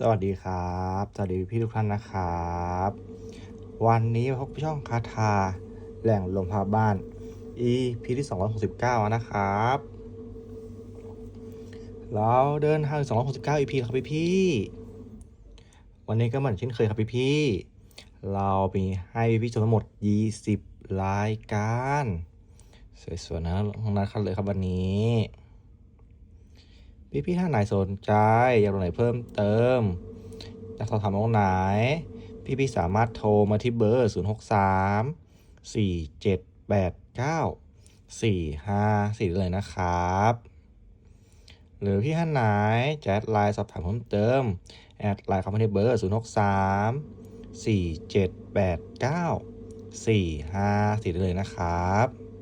สวัสดีครับ สวัสดีพี่ทุกท่านนะครับ วันนี้พบกับช่องคาทาแหล่งลมพาบ้าน EP ที่ 269 นะครับ เราเดินทางถึง269 EP แล้วครับพี่พี่ วันนี้ก็เหมือนเช่นเคยครับพี่พี่ เรามีให้พี่พี่ชมทั้งหมด 20 รายการ สวยๆนะทั้งนั้นครับเลยครับวันนี้ พี่พี่ท่านไหนสนใจ อยากลงไหนเพิ่มเติมอยากสอบถามตรงไหน พี่พี่สามารถโทรมาที่เบอร์ 0 6 3 4 7 8 9 4 5 4เลยนะครับ หรือพี่ท่านไหนจะแอดไลน์สอบถามเพิ่มเติม แอดไลน์เข้ามาที่เบอร์ 0 6 3 4 7 8 9 4 5 4เลยนะครับ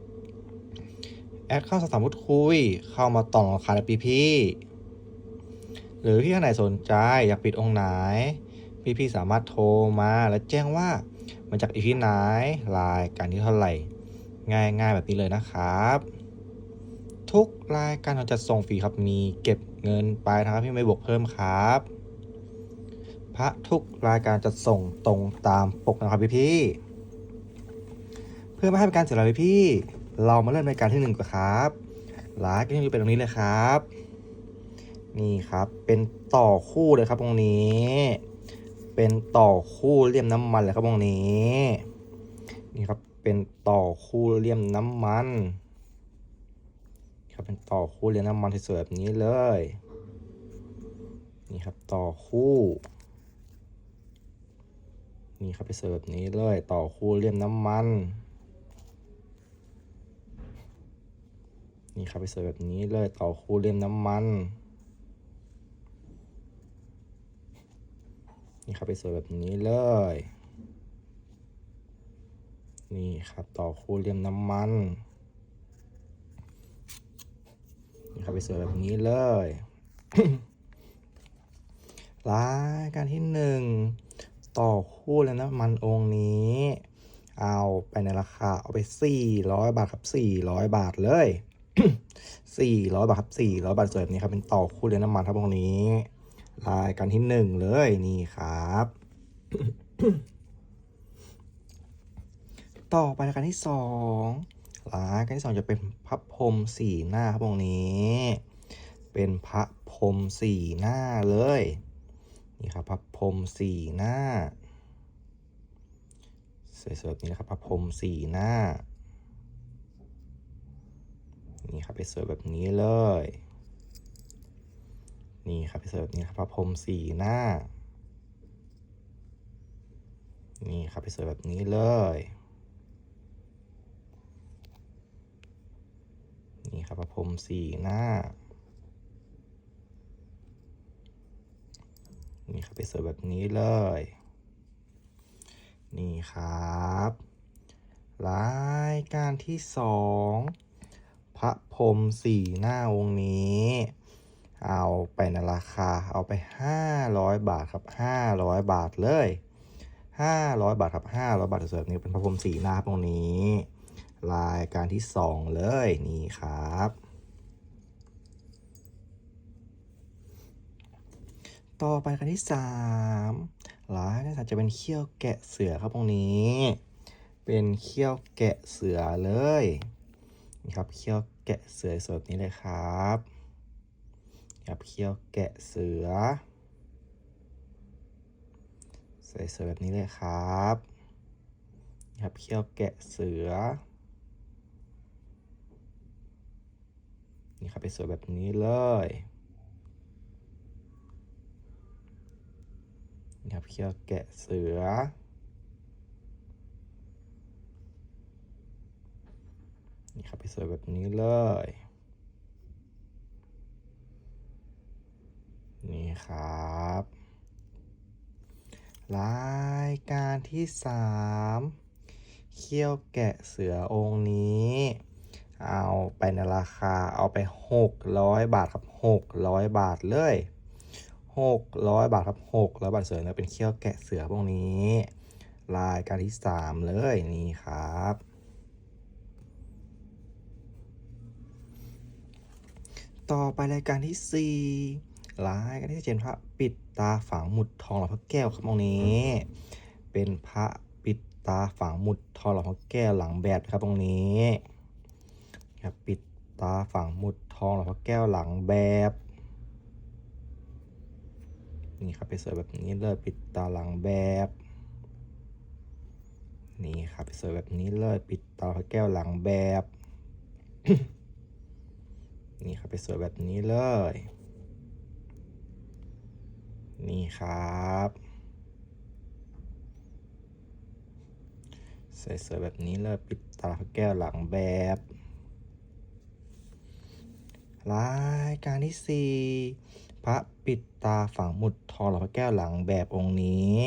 แอดเข้าสอบถามพูดคุย เข้ามาต่อราคายปีพี่ หรือพี่ท่านไหนสนใจอยากปิดองค์ไหน พี่พี่สามารถโทรมาและแจ้งว่ามาจากอีพีไหนรายการที่เท่าไหร่ ง่ายๆแบบนี้เลยนะครับ ทุกรายการเราจะส่งฟรีครับมีเก็บเงินปลายทางพี่ไม่บวกเพิ่มครับ พระทุกรายการจะส่งตรงตามปกนะครับพี่พี่เพื่อไม่ให้เป็นการเสียเวลาพี่ๆ เรามาเริ่มรายการที่หนึ่งกันครับราการที่หนึ่เป็นตรงนี้เลยครับ นี่ครับ เป็นต่อคู่เลยครับตรงนี้ เป็นต่อคู่เลี่ยมน้ำมันเลยครับตรงนี้ นี่ครับ เป็นต่อคู่เลี่ยมน้ำมัน ครับเป็นต่อคู่เลี่ยมน้ำมันสวยๆแบบนี้เลย นี่ครับต่อคู่นี่ครับไปเสิร์ฟแบบนี้เลยต่อคู่เลี่ยมน้ำมัน นี่ครับไปเสิร์ฟแบบนี้เลยต่อคู่เลี่ยมน้ำมัน นี่ครับไปเสิร์ฟแบบนี้เลย นี่ครับต่อคู่เลี่ยมน้ำมัน นี่ครับไปเสิร์ฟแบบนี้เลยรายการที่หนึ่งต่อคู่เลยน้ำมันองค์นี้ เอาไปในราคา เอาไป 400 บาทครับ 400 บาทเลย 400บาทครับ400บาทสวยแบบนี้ครับ เป็นต่อคู่เรือน้ำมันครับตรงนี้ รายการที่หนึ่งเลยนี่ครับ ต่อไปรายการที่สองรายการที่สองจะเป็นพระพรมสี่หน้าครับตรงนี้ เป็นพระพรมสี่หน้าเลย นี่ครับพระพรมสี่หน้าสวยๆแบบนี้นะครับพระพรมสี่หน้า นี่ครับไปเสิร์ฟแบบนี้เลย นี่ครับไปเสิร์ฟแบบนี้ครับพระพรหมสี่หน้า นี่ครับไปเสิร์ฟแบบนี้เลย นี่ครับพระพรหมสี่หน้า นี่ครับไปเสิร์ฟแบบนี้เลย นี่ครับรายการที่สอง ระพรมสี่หน้าวงนี้ เอาไปในราคาเอาไป 500 บาทครับ 500 บาทเลย 500 บาทครับ 500 บาทสวยๆแบบนี้เป็นพระพรมสี่หน้าครับตรงนี้ รายการที่สองเลยนี่ครับ ต่อไปการที่สามรายการที่สามจะเป็นเขี้ยวแกะเสือครับตรงนี้ เป็นเขี้ยวแกะเสือเลยนี่ครับเขี้ยว แกะเสือสวยแบบนี้เลยครับครับเขี้ยวแกะเสือ สวยๆแบบนี้เลยครับครับเขี้ยวแกะเสือ นี่ครับไปสวยแบบนี้เลยนี่ครับเขี้ยวแกะเสือ นี่ครับไปสวยแบบนี้เลย นี่ครับ รายการที่สามเขี้ยวแกะเสือองค์นี้ เอาไปในราคาเอาไป 600 บาทครับ 600 บาทเลย600บาทครับ600บาทเสือเนี่ยเป็นเขี้ยวแกะเสือพวกนี้รายการที่สามเลยนี่ครับ ต่อไปรายการที่สี่รายการที่เจ็ดพระปิดตาฝังหมุดทองหล่อพระแก้วครับตรงนี้ เป็นพระปิดตาฝังหมุดทองหล่อพระแก้วหลังแบบครับตรงนี้ครับปิดตาฝังหมุดทองหล่อพระแก้วหลังแบบนี่ครับไปสวยแบบนี้เลยปิดตาหลังแบบนี่ครับไปสวยแบบนี้เลยปิดตาพระแก้วหลังแบบ นี่ครับไปสวยแบบนี้เลย นี่ครับ สวยๆแบบนี้เลยปิดตาพระแก้วหลังแบบรายการที่สี่พระปิดตาฝังหมุดทองหล่อพระแก้วหลังแบบองค์นี้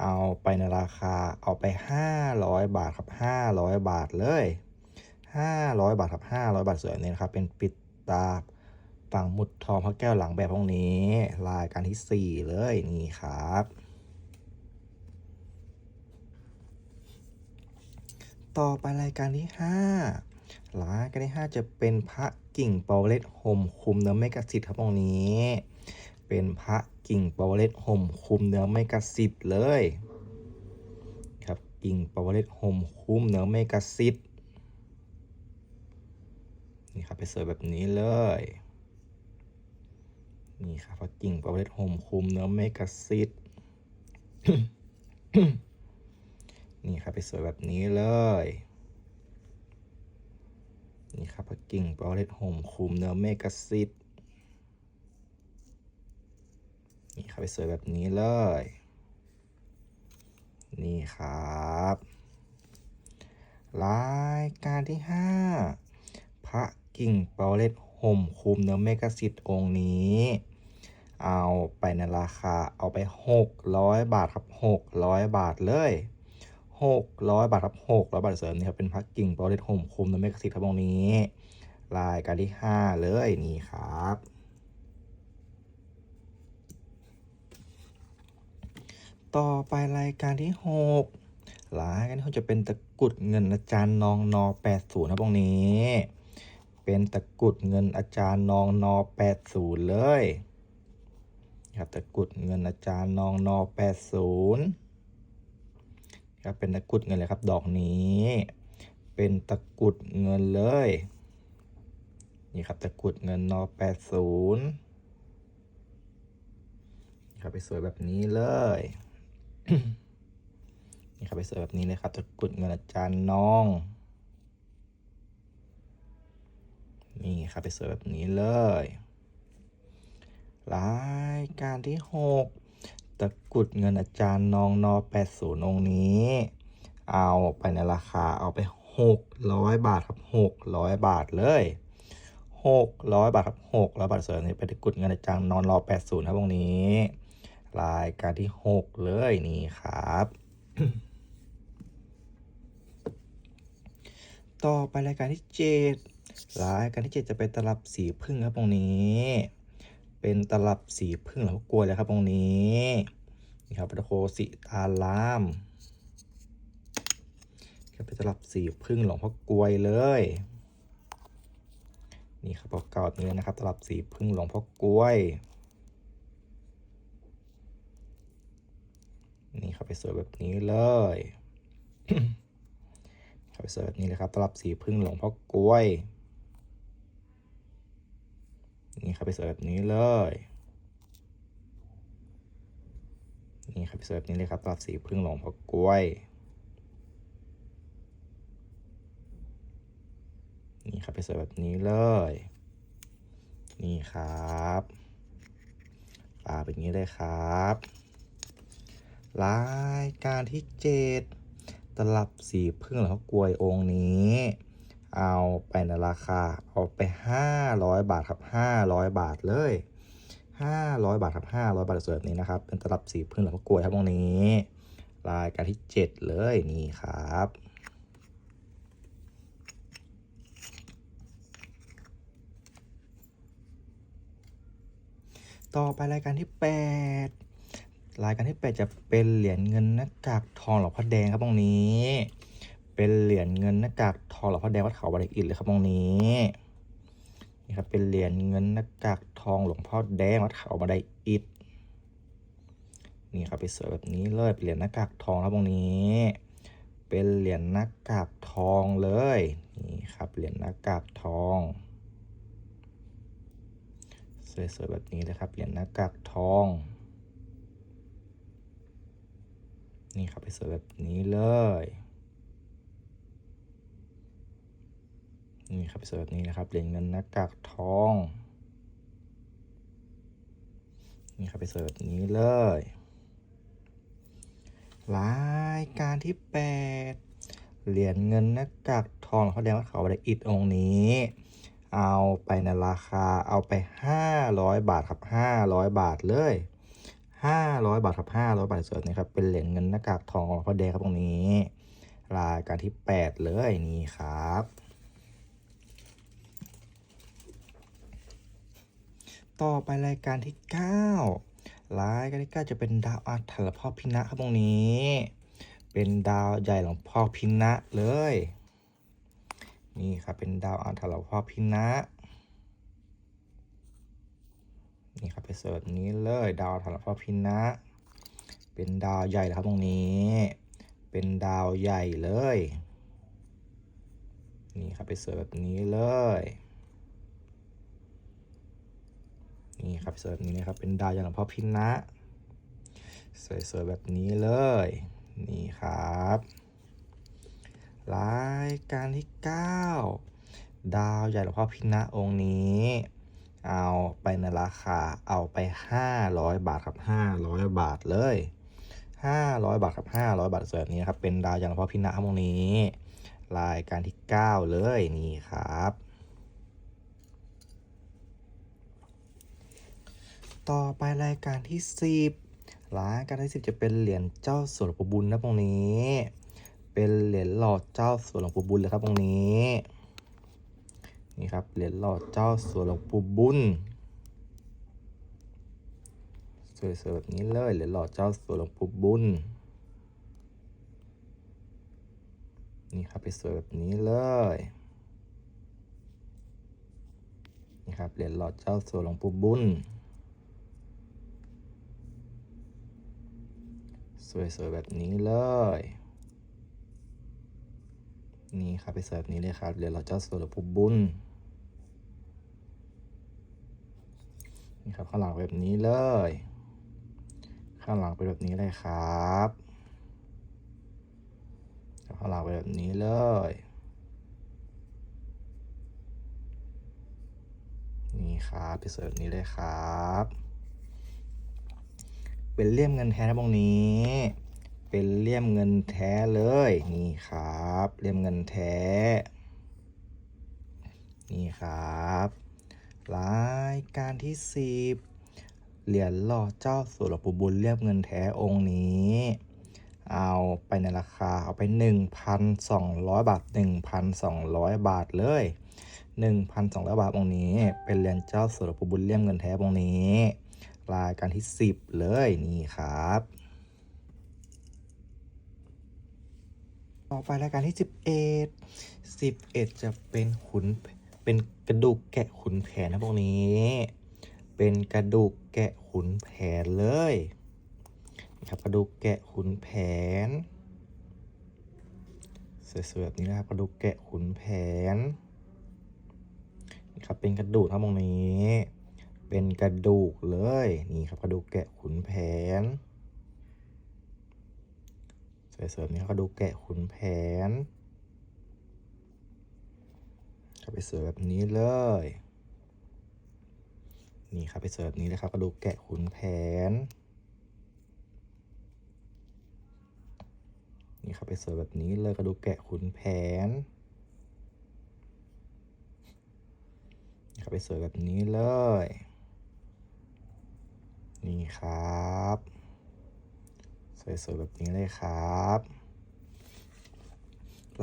เอาไปในราคาเอาไป 500 บาทครับ 500 บาทเลย 500 บาทครับ 500 บาทสวยนี้นะครับ เป็นปิด ตาฝั่งหมุดทองพระแก้วหลังแบบองนี้รายการที่4เลยนี่ครับ ต่อไปรายการที่5รายการที่5จะเป็นพระกิ่งเปาเล็ดห่มคุมเนื้อเมกะสิทธิ์ครับตรงนี้ เป็นพระกิ่งเปาเล็ดห่มคุมเนื้อเมกะสิทธิ์เลย ครับกิ่งเปาเล็ดห่มคุมเนื้อเมกะสิทธิ์ นี่ครับไปเสิร์ฟแบบนี้เลย นี่ครับพระกิ่งเปาเล็ดห่มคุมเนื้อเมกะสิทธิ์นี่ครับไปเสวยแบบนี้เลย นี่ครับพักกิ่งเปาเล็ดห่มคุมเนื้อเมกะซิตนี่ครับไปเสวยแบบนี้เลย นี่ครับรายการที่ 5 พระ กิ่งเปาเล็ดห่มคุมเนื้อเมกะซิตองค์นี้ เอาไปในราคาเอาไป 600 บาทครับ 600 บาทเลยหกร้อยบาทครับหกร้อยบาทเสริมนี่ครับเป็นพักกิ่งโปรเลตโฮมคุมตัวเมกะสิทธิ์ครับตรงนี้ รายการที่ห้าเลยนี่ครับต่อไปรายการที่หกรายการที่หกจะเป็นตะกรุดเงินอาจารย์นองนอแปดศูนย์ครับตรงนี้ เป็นตะกุดเงินอาจารย์นองนอแปดศูนย์เลยครับตะกุดเงินอาจารย์นองนอแปดศูนย์ครับเป็นตะกุดเงินเลยครับ ดอกนี้ เป็นตะกุดเงินเลย นี่ครับตะกุดเงินนอแปดศูนย์ครับไปสวยแบบนี้เลยนี่ครับไปสวยแบบนี้เลยครับตะกุดเงินอาจารย์นอง นี่ครับไปสวยแบบนี้เลยรายการที่หกตะกุดเงินอาจารย์นองนอ80องค์นี้ เอาไปในราคาเอาไป 600 บาทครับ 600 บาทเลย600 บาทครับ600บาทเสริมนี่เป็นตะกุดเงินอาจารย์นอนรอ80ครับองค์นี้ รายการที่ 6 เลยนี่ครับต่อไปรายการที่ 7 รายการที่7จะเป็นตลับสีพึ่งครับตรงนี้ เป็นตลับสีพึ่งแล้วกลัวเลยครับตรงนี้นี่ครับพระโคสิตารามครับเป็นตลับสีพึ่งหลวงพ่อกลวยเลย นี่ครับเก่าๆนี้นะครับ ตลับสีพึ่งหลวงพ่อกลวยนี่ครับไปสวยแบบนี้เลยครับไปสวยแบบนี้เลยครับตลับสีพึ่งหลวงพ่อกลวย นี่ครับไปสวยแบบนี้เลย นี่ครับไปสวยแบบนี้เลยครับตลับสีพึ่งหลงพอกล้วย นี่ครับไปสวยแบบนี้เลย นี่ครับปลาเป็นนี้เลยครับรายการที่เจ็ดตลับสีพึ่งหลงพอกล้วยองค์นี้ เอาไปในราคาเอาไป 500 บาทครับ 500 บาทเลย 500 บาทครับ500 บาทสวยแบบนี้นะครับ เป็นตลับสีพึ่งหลวงพ่อกลวยครับตรงนี้ รายการที่ 7 เลยนี่ครับต่อไปรายการที่ 8 รายการที่ 8 จะเป็นเหรียญเงินหน้ากากทองหลวงพ่อแดงครับตรงนี้ เป็นเหรียญเงินหน้ากากทองหลวงพ่อแดงวัดเขาบาริอิฐเลยครับตรงนี้นี่ครับเป็นเหรียญเงินหน้ากากทองหลวงพ่อแดงวัดเขาบันไดอิฐนี่ครับไปเสิร์ฟแบบนี้เลยเป็นเหรียญหน้ากากทองครับตรงนี้ เป็นเหรียญหน้ากากทองเลยนี่ครับเหรียญหน้ากากทองสวยๆแบบนี้เลยครับเหรียญหน้ากากทองนี่ครับไปเสิร์ฟแบบนี้เลย นี่ครับไปเสิร์ฟแบบนี้นะครับเหรียญเงินหน้ากากทอง นี่ครับไปเสิร์ฟแบบนี้เลยรายการที่แปดเหรียญเงินหน้ากากทองเขาแดงว่าเขาได้อิดองค์นี้ เอาไปในราคาเอาไป500บาทครับ500บาทเลย500บาทครับ500บาทเส่วนนี้ครับเป็นเหรียญเงินหน้ากากทองของพ่อแดงครับตรงนี้ รายการที่8เลยนี่ครับ ต่อไปรายการที่ 9 รายการที่ 9 จะเป็นดาวอาถรรพ์หลวงพ่อพินะ ครับตรงนี้ เป็นดาวใหญ่หลวงพ่อพินะเลย นี่ครับเป็นดาวอาถรรพ์หลวงพ่อพินะนี่ครับไปเสิร์ชนี้เลยดาวอาถรรพ์หลวงพ่อพินะ เป็นดาวใหญ่ครับตรงนี้ เป็นดาวใหญ่เลย นี่ครับไปเสิร์ชแบบนี้เลย นี่ครับเสิร์ฟนี้นะครับ เป็นดาวอย่างหลวงพ่อพินนะ สวยๆแบบนี้เลย นี่ครับรายการที่ 9 ดาวใหญ่หลวงพ่อพินะองค์นี้ เอาไปในราคาเอาไป 500 บาทครับ 500 บาทเลย 500 บาทครับ 500 บาทส่วนนี้นะครับ เป็นดาวใหญ่หลวงพ่อพินะองค์นี้ รายการที่ 9 เลยนี่ครับ ต่อไปรายการที่ 10รายการที่ 10 จะเป็นเหรียญเจ้าสัวหลวงปู่บุญนะตรงนี้ เป็นเหรียญหล่อเจ้าสัวหลวงปู่บุญเลยครับตรงนี้นี่ครับเหรียญหล่อเจ้าสัวหลวงปู่บุญสวยๆแบบนี้เลยเหรียญหล่อเจ้าสัวหลวงปู่บุญนี่ครับไปสวยแบบนี้เลยนี่ครับเหรียญหล่อเจ้าสัวหลวงปู่บุญ สวยๆแบบนี้เลย นี่ครับไปเสิร์ฟนี้เลยครับเดี๋ยวเราเจ้าสัวหลวงปู่บุญนี่ครับข้างหลังแบบนี้เลย ข้างหลังเป็นแบบนี้เลยครับข้างหลังเป็นแบบนี้เลยนี่ครับไปเสิร์ฟนี้เลยครับ เป็นเลี่ยมเงินแท้นะตรงนี้ เป็นเลี่ยมเงินแท้เลย นี่ครับ เลี่ยมเงินแท้ นี่ครับรายการที่สิบเหรียญหล่อเจ้าสัวหลวงปู่บุญเลี่ยมเงินแท้องค์นี้ เอาไปในราคาเอาไป 1,200 บาท 1,200 บาทเลย1,200 บาทองค์นี้ เป็นเหรียญเจ้าสัวหลวงปู่บุญเลี่ยมเงินแท้องค์นี้ รายการที่ 10 เลยนี่ครับ ต่อไปรายการที่ 11 11 จะเป็นขุนเป็นกระดูกแกะขุนแผนนะพวกนี้ เป็นกระดูกแกะขุนแผนเลยนี่ครับกระดูกแกะขุนแผนสวยๆแบบนี้นะครับกระดูกแกะขุนแผนนี่ครับเป็นกระดูกทั้งตรงนี้ เป็นกระดูกเลย นี่ครับกระดูกแกะขุนแผนสวยๆแบบนี้ครับกระดูกแกะขุนแผนครับไปเสร์ฟแบบนี้เลย นี่ครับไปเสร์ฟแบบนี้เลยครับกระดูกแกะขุนแผนนี่ครับไปเสร์ฟแบบนี้เลยกระดูกแกะขุนแผนนี่ครับไปเสร์ฟแบบนี้เลย นี่ครับ สวยๆแบบนี้เลยครับ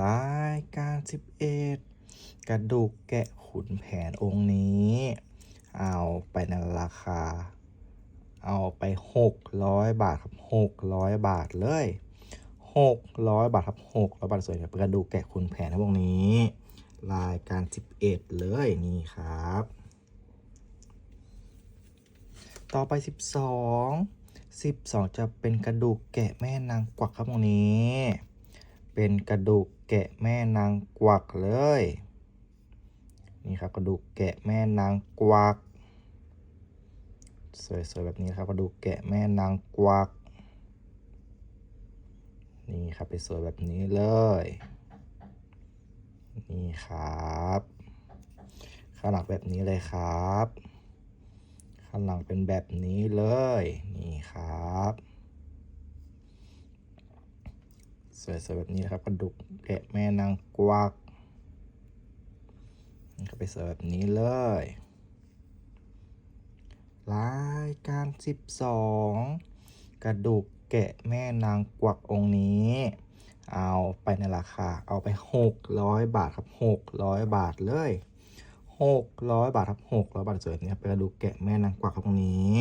รายการ11 กระดูกแกะขุนแผนองค์นี้ เอาไปในราคา เอาไป 600 บาทครับ600 บาทเลย600 บาทครับ600บาทสวยกับกระดูกแกะขุนแผนทั้งวงนี้ รายการ 11 เลยนี่ครับ ต่อไป 12 12 จะเป็นกระดูกแกะแม่นางกวักครับตรงนี้ เป็นกระดูกแกะแม่นางกวักเลย นี่ครับกระดูกแกะแม่นางกวัก สวยๆแบบนี้ครับกระดูกแกะแม่นางกวัก นี่ครับไปสวยแบบนี้เลย นี่ครับข้างหลังแบบนี้เลยครับ ข้างหลังเป็นแบบนี้เลย นี่ครับ สวยๆแบบนี้นะครับกระดูกแกะแม่นางกวักนี่ครับไปสวยแบบนี้เลย รายการ 12 กระดูกแกะแม่นางกวักองค์นี้ เอาไปในราคา เอาไป 600 บาทครับ 600 บาทเลย 600บาทครับ600บาทสวยนี่ครับเป็นกระดูกแกะแม่นางกวักครับตรงนี้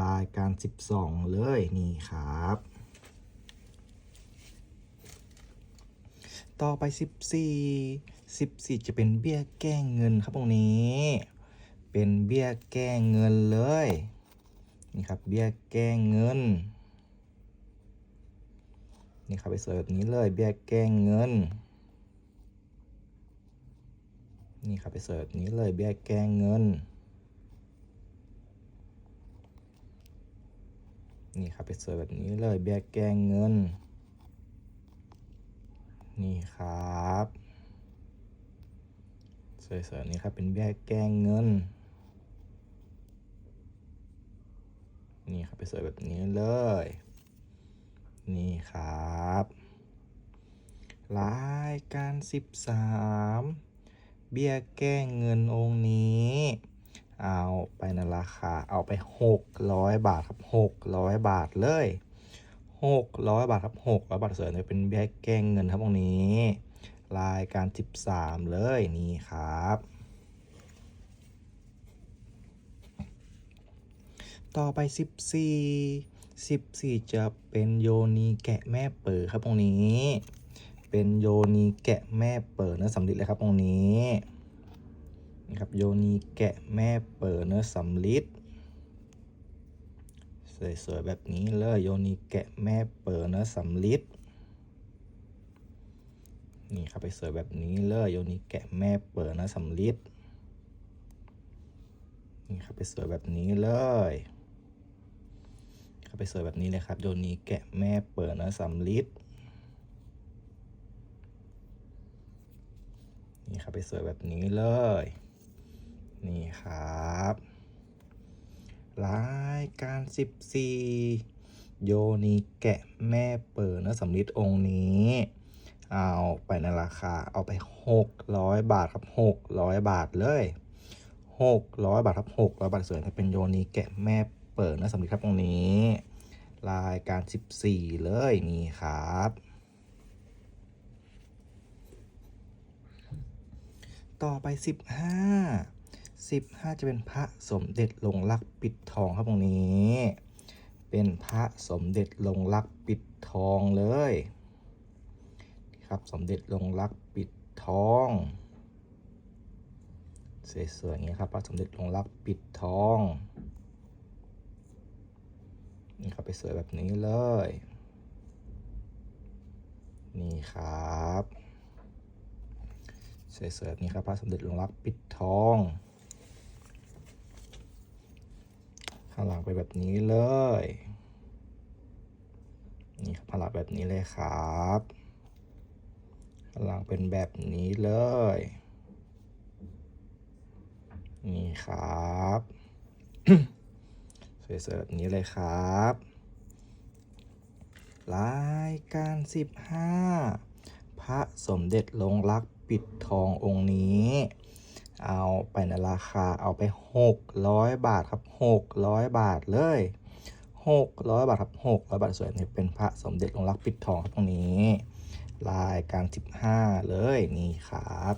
รายการ12เลยนี่ครับ ต่อไป14 14จะเป็นเบี้ยแก้เงินครับตรงนี้ เป็นเบี้ยแก้เงินเลยนี่ครับเบี้ยแก้เงินนี่ครับไปสวยแบบนี้เลยเบี้ยแก้เงิน นี่ครับไปเสวยแบบนี้เลยเบี้ยแก้เงิน นี่ครับไปเสวยแบบนี้เลยเบี้ยแก้เงิน นี่ครับเสวยๆแบบนี้ครับเป็นเบี้ยแก้เงิน นี่ครับไปเสวยแบบนี้เลย นี่ครับ รายการ 13 เบี้ยแก้เงินองค์นี้ เอาไปในราคาเอาไป 600 บาทครับ 600 บาทเลย600 บาทครับ600บาทเสริมเนี่ยเป็นเบี้ยแก้เงินครับตรงนี้ รายการ 13 เลยนี่ครับต่อไป 14 14 จะเป็นโยนีแกะแม่เปิดครับตรงนี้ เป็นโยนีแกะแม่เปิดเนื้อสำลิดเลยครับตรงนี้นี่ครับโยนีแกะแม่เปิดเนื้อสำลิดสวยๆแบบนี้เลยโยนีแกะแม่เปิดเนื้อสำลิดนี่ครับไปสวยแบบนี้เลยโยนีแกะแม่เปิดเนื้อสำลิดนี่ครับไปสวยแบบนี้เลยครับไปสวยแบบนี้เลยครับโยนีแกะแม่เปิดเนื้อสำลิด นี่ครับไปสวยแบบนี้เลย นี่ครับรายการ 14 โยนีแกะแม่เปิดเนื้อสำลิดองค์นี้ เอาไปในราคาเอาไป 600 บาทครับ 600 บาทเลย600 บาทครับ600บาทสวยเป็นโยนีแกะแม่เปิดเนื้อสำลิดครับตรงนี้ รายการ 14 เลยนี่ครับ ต่อไป 15 15 จะเป็นพระสมเด็จลงรักปิดทองครับตรงนี้ เป็นพระสมเด็จลงรักปิดทองเลย ครับสมเด็จลงรักปิดทองสวยๆอย่างนี้ครับพระสมเด็จลงรักปิดทองนี่ครับไปสวยแบบนี้เลย นี่ครับ สวยๆแบบนี้ครับพระสมเด็จหลวงรักปิดทอง ข้างหลังไปแบบนี้เลย นี่ครับข้างหลังแบบนี้เลยครับข้างหลังเป็นแบบนี้เลย นี่ครับ สวยๆแบบนี้เลยครับรายการ 15 พระสมเด็จลงรัก ปิดทององค์นี้ เอาไปในราคาเอาไป 600 บาทครับ 600 บาทเลย600 บาทครับ600 บาทสวยนี่เป็นพระสมเด็จลงรักปิดทองครับตรงนี้รายการ15 เลยนี่ครับ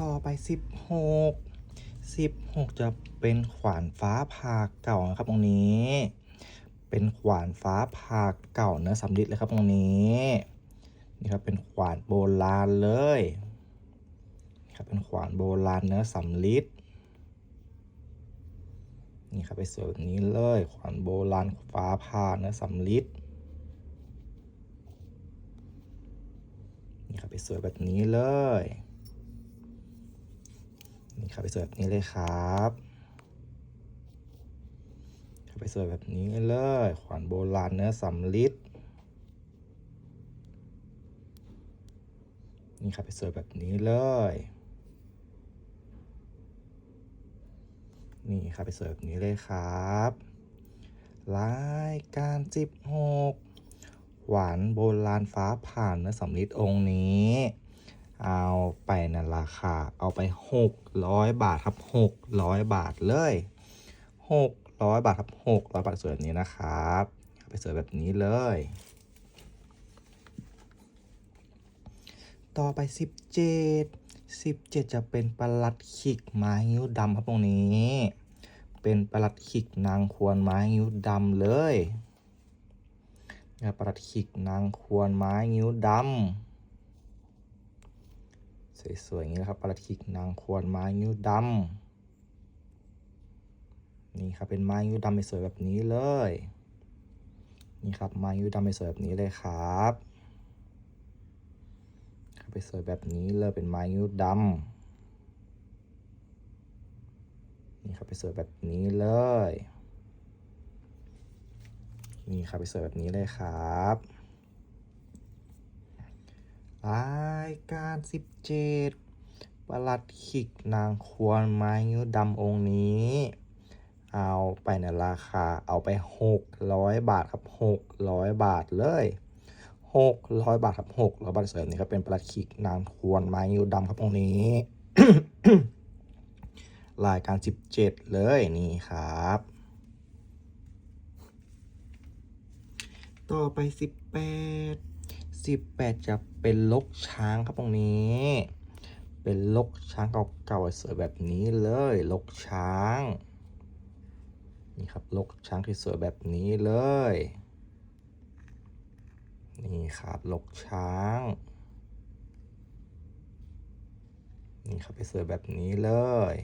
ต่อไป 16 16 จะเป็นขวานฟ้าผ่าเก่านะครับตรงนี้ เป็นขวานฟ้าผ่าเก่าเนื้อสำลิดเลยครับตรงนี้ นี่ครับเป็นขวานโบราณเลยครับเป็นขวานโบราณเนื้อสำลิดนี่ครับไปสวยแบบนี้เลย ขวานโบราณฟ้าผ่าเนื้อสำลิดนี่ครับไปสวยแบบนี้เลย นี่ครับไปสวยแบบนี้เลยครับ สวยแบบนี้เลย ขวานโบราณเนื้อสำลิดนี่ครับไปสวยแบบนี้เลย นี่ครับไปเสิร์ฟแบบนี้เลยครับรายการสิบหกหวานโบราณฟ้าผ่านเนื้อสำลิดองค์นี้ เอาไปในราคาเอาไปหกร้อยบาทครับหกร้อยบาทเลยหก ร้อยบาทครับหกร้อยบาทสวยแบบนี้นะครับ ไปสิร์ฟแบบนี้เลย ต่อไปสิบเจ็ดสิบเจ็ดจะเป็นประหลัดขิกไม้งิ้วดำครับตรงนี้ เป็นประหลัดขิกนางควรไม้งิ้วดำเลยประหลัดขิกนางควรไม้งิ้วดำสวยๆอย่างนี้นะครับประหลัดขิกนางควรไม้งิ้วดำ นี่ครับเป็นไม้งิ้วดำไปสวยแบบนี้เลย นี่ครับไม้งิ้วดำไปสวยแบบนี้เลยครับไปสวยแบบนี้เลยเป็นไม้งิ้วดำนี่ครับไปสวยแบบนี้เลยนี่ครับไปสวยแบบนี้เลยครับรายการสิบเจ็ดประหลัดขิกนางควรไม้งิ้วดำองค์นี้ เอาไปในราคาเอาไปหกร้อยบาทครับหกร้อยบาทเลยหกร้อยบาทครับหกร้อยบาทเสริมนี่ก็เป็นประคิกนางควรไม้ยิวดำครับตรงนี้ รายการสิบเจ็ดเลยนี่ครับ ต่อไปสิบแปดสิบแปดจะเป็นลกช้างครับตรงนี้ เป็นลกช้างเก่าๆสวยแบบนี้เลย ลกช้าง นี่ครับลกช้างสวยแบบนี้เลย นี่ครับลกช้าง นี่ครับไปสวยแบบนี้เลย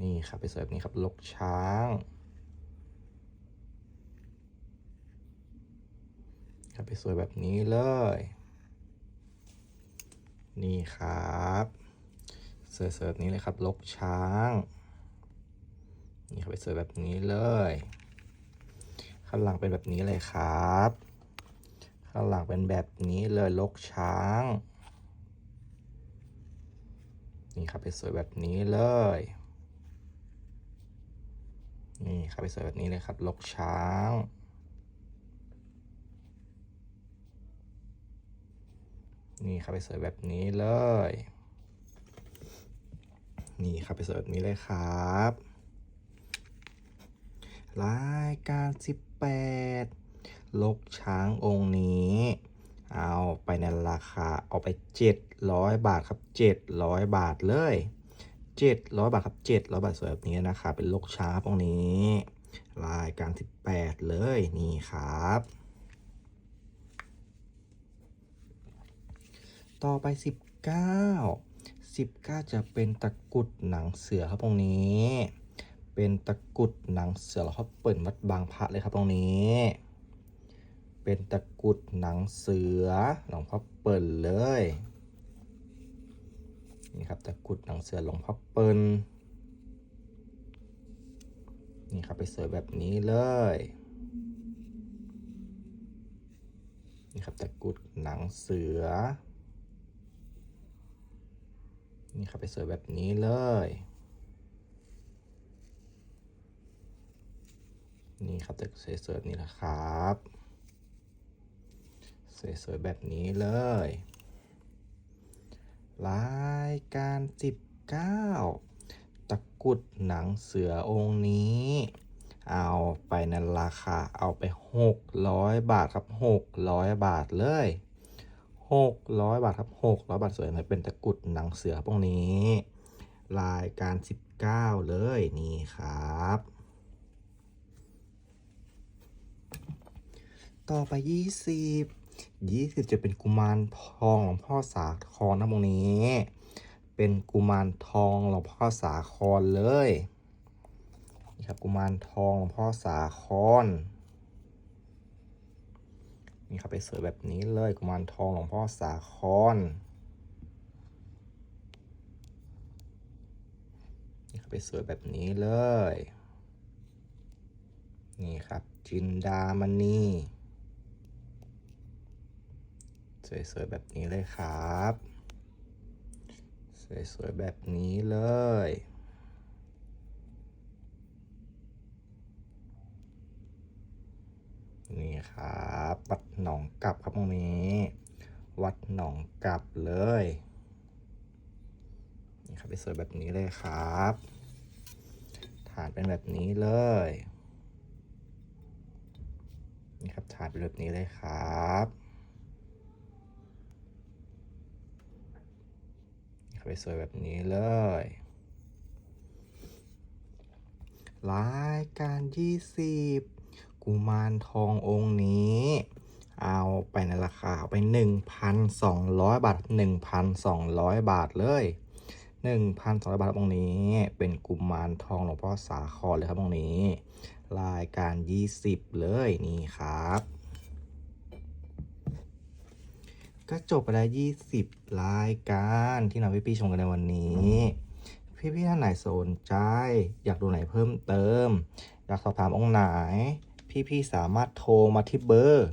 นี่ครับไปสวยแบบนี้ครับลกช้างครับไปสวยแบบนี้เลย นี่ครับสวยๆแบบนี้เลยครับลกช้าง นี่ครับไปสวยแบบนี้เลยข้างหลังเป็นแบบนี้เลยครับ ข้างหลังเป็นแบบนี้เลยลกช้าง นี่ครับไปสวยแบบนี้เลยนี่ครับไปสวยแบบนี้เลยครับ ลกช้างนี่ครับไปสวยแบบนี้เลย นี่ครับไปสวยแบบนี้เลยครับ รายการ18ลกช้างองค์นี้ เอาไปในราคาเอาไป 700 บาทครับ 700 บาทเลย 700 บาทครับ 700 บาทสวยแบบนี้นะคะเป็นลกช้างองค์นี้ รายการ 18 เลยนี่ครับต่อไป 19 19 จะเป็นตะกุดหนังเสือครับตรงนี้ เป็นตะกุดหนังเสือแล้วเขาเปิดวัดบางพระเลยครับตรงนี้ เป็นตะกุดหนังเสือหลวงพ่อเปิ่นเลยนี่ครับตะกุดหนังเสือหลวงพ่อเปิ่นนี่ครับไปเสือแบบนี้เลยนี่ครับตะกุดหนังเสือ นี่ครับไปเสิร์ฟแบบนี้เลย นี่ครับจะสวยๆนี้แหละครับสวยๆแบบนี้เลยรายการ19ตะกุดหนังเสือองค์นี้ เอาไปในราคาเอาไป 600 บาทครับ 600 บาทเลยหกร้อยบาทครับหกร้อยบาทสวยไหมเป็นตะกุดหนังเสือพวกนี้ รายการสิบเก้าเลยนี่ครับ ต่อไปยี่สิบยี่สิบจะเป็นกุมารทองหลวงพ่อสาครนะพวกนี้ เป็นกุมารทองหลวงพ่อสาครเลยนี่ครับกุมารทองหลวงพ่อสาครนี่ครับไปเสิร์แบบนี้เลยกุมารทองหลวงพ่อสาครนี่ครับไปเสิร์แบบนี้เลย นี่ครับจินดามณี สวยๆแบบนี้เลยครับ สวยๆแบบนี้เลยนี่ครับวัดหนองกลับครับตรงนี้ วัดหนองกลับเลยนี่ครับไปสวยแบบนี้เลยครับ ฐานเป็นแบบนี้เลยนี่ครับฐานเป็นแบบนี้เลยครับ นี่ครับ ไปสวยแบบนี้เลย รายการยี่สิบกุมารทององค์นี้ เอาไปในราคาเอาไป 1,200 บาท 1,200 บาทเลย 1,200 บาทองค์นี้ เป็นกุมารทองหลวงพ่อสาครเลยครับองค์นี้ รายการ 20 เลยนี่ครับ ก็จบไปแล้ว20 รายการที่นำพี่ๆชมกันในวันนี้ พี่ๆท่านไหนสนใจ อยากดูไหนเพิ่มเติม อยากสอบถามองค์ไหน พี่ๆสามารถโทรมาที่เบอร์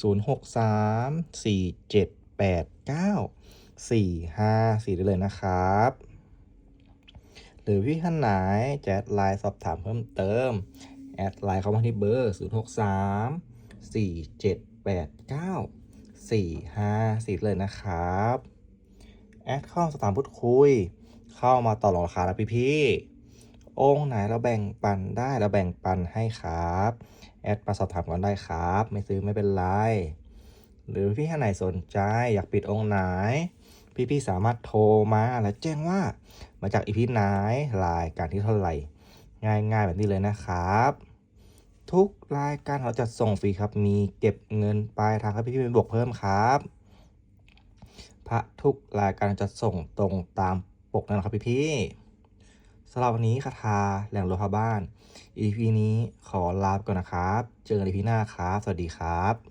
063 4789 454 ได้เลยนะครับ หรือพี่ท่านไหนจะแอดไลน์สอบถามเพิ่มเติม แอดไลน์เข้ามาที่เบอร์ 063 4789 454เลยนะครับ แอดเข้าสอบถามพูดคุย เข้ามาต่อรองราคาแล้วพี่ๆองค์ไหนเราแบ่งปันได้เราแบ่งปันให้ครับ แอดมาสอบถามกันได้ครับ ไม่ซื้อไม่เป็นไร หรือพี่ท่านไหนสนใจอยากปิดองค์ไหน พี่ๆสามารถโทรมาและแจ้งว่ามาจากอีพีไหนรายการที่เท่าไหร่ ง่ายๆแบบนี้เลยนะครับ ทุกรายการเราจัดส่งฟรีครับ มีเก็บเงินปลายทางครับพี่ๆเป็นบวกเพิ่มครับพระทุกรายการจะส่งตรงตามปกนั่นแหละครับพี่ๆสำหรับวันนี้คาถาแหล่งโลหะบ้าน EP นี้ขอลาไปก่อนนะครับ เจอกัน EP หน้าครับ สวัสดีครับ